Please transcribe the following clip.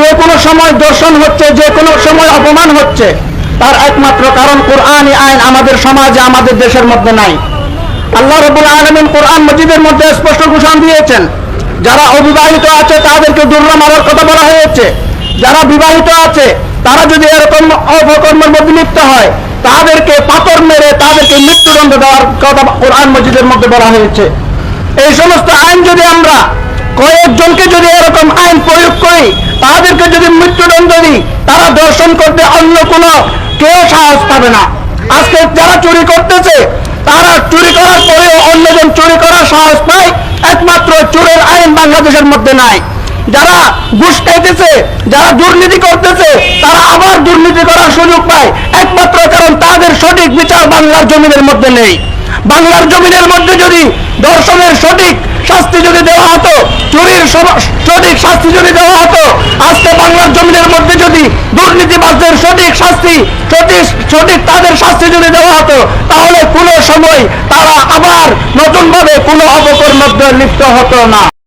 যে কোনো সময় দর্শন হচ্ছে, যে কোনো সময় অপমান হচ্ছে, তার একমাত্র কারণ কোরআনই আইন আমাদের সমাজে, আমাদের দেশের মধ্যে নাই। আল্লাহ রবুল আলমিন কোরআন মজিদের মধ্যে স্পষ্ট ঘোষণা দিয়েছেন, যারা অবিবাহিত আছে তাদেরকে দুর্রা মারার কথা বলা হয়েছে। যারা বিবাহিত আছে, তারা যদি এরকম অপকর্মের মধ্যে লিপ্ত হয়, তাদেরকে পাথর মেরে তাদেরকে মৃত্যুদণ্ড দেওয়ার কথা কোরআন মজিদের মধ্যে বলা হয়েছে। এই সমস্ত আইন যদি আমরা, কয়েকজনকে যদি এরকম আইন প্রয়োগ করি তাদেরকে যদি মৃত্যুদণ্ড তারা দর্শন করতে অন্য কোনো কেউ সাহস পাবে না। আজকে যারা চুরি করতেছে, তারা চুরি করার পরেও অন্যজন চুরি করার সাহস পায়, একমাত্র চোরের আইন বাংলাদেশের মধ্যে নাই। যারা ঘুষ খাইতেছে, যারা দুর্নীতি করতেছে, তারা আবার দুর্নীতি করার সুযোগ পায়, একমাত্র কারণ তাদের সঠিক বিচার বাংলার জমিনের মধ্যে নেই। বাংলার জমিনের মধ্যে যদি দর্শনের সঠিক শাস্তি যদি দেওয়া হতো, চুরির সঠিক শাস্তি যদি দেওয়া হতো, আজকে বাংলার জমিনের মধ্যে যদি দুর্নীতিবাজদের সঠিক শাস্তি সঠিক সঠিক তাদের শাস্তি যদি দেওয়া হতো, তাহলে কোনো সময় তারা আবার নতুনভাবে কোনো মধ্যে লিপ্ত হতো না।